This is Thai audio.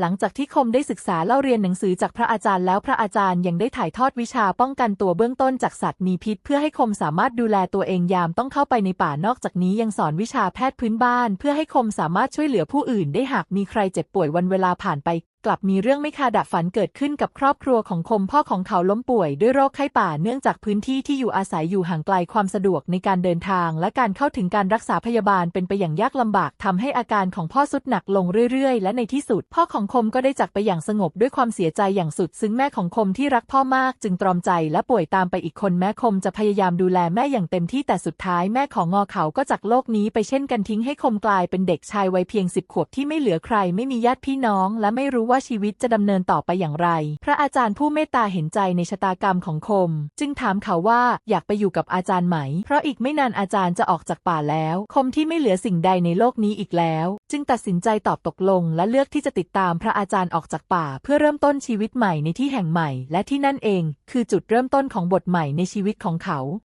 หลังจากที่คมได้ศึกษาเล่าเรียนหนังสือจากพระอาจารย์แล้วพระอาจารย์ยังได้ถ่ายทอดวิชาป้องกันตัวเบื้องต้นจากสัตว์มีพิษ เพื่อให้คมสามารถดูแลตัวเองยามต้องเข้าไปในป่านอกจากนี้ยังสอนวิชาแพทย์พื้นบ้าน เพื่อให้คมสามารถช่วยเหลือผู้อื่นได้หากมีใครเจ็บป่วยวันเวลาผ่านไป กลับมีเรื่องไม่คาดฝันเกิดขึ้นกับครอบครัวของคมพ่อของเขาล้มป่วยด้วยโรคไข้ป่าเนื่องจากพื้นที่ที่อยู่อาศัยอยู่ห่างไกลความสะดวกในการเดินทาง และการเข้าถึงการรักษาพยาบาลเป็นไปอย่างยากลำบากทำให้อาการของพ่อสุดหนักลงเรื่อยๆ และในที่สุด พ่อของคมก็ได้จากไปอย่างสงบด้วยความเสียใจอย่างสุด ซึ่งแม่ของคมที่รักพ่อมากจึงตรอมใจและป่วยตามไปอีกคนแม้คมจะพยายามดูแลแม่อย่างเต็มที่แต่สุดท้ายแม่ของงอเขาก็จากโลกนี้ไปเช่นกันทิ้งให้คมกลายเป็นเด็กชายวัยเพียงสิบขวบที่ไม่เหลือใครไม่มีญาติพี่น้อง และไม่รู้ว่าว่าชีวิตจะดำเนินต่อไปอย่างไร พระอาจารย์ผู้เมตตาเห็นใจในชะตากรรมของคม จึงถามเขาว่าอยากไปอยู่กับอาจารย์ไหม เพราะอีกไม่นานอาจารย์จะออกจากป่าแล้ว คมที่ไม่เหลือสิ่งใดในโลกนี้อีกแล้ว จึงตัดสินใจตอบตกลง และเลือกที่จะติดตามพระอาจารย์ออกจากป่า เพื่อเริ่มต้นชีวิตใหม่ในที่แห่งใหม่ และที่นั่นเอง คือจุดเริ่มต้นของบทใหม่ในชีวิตของเขา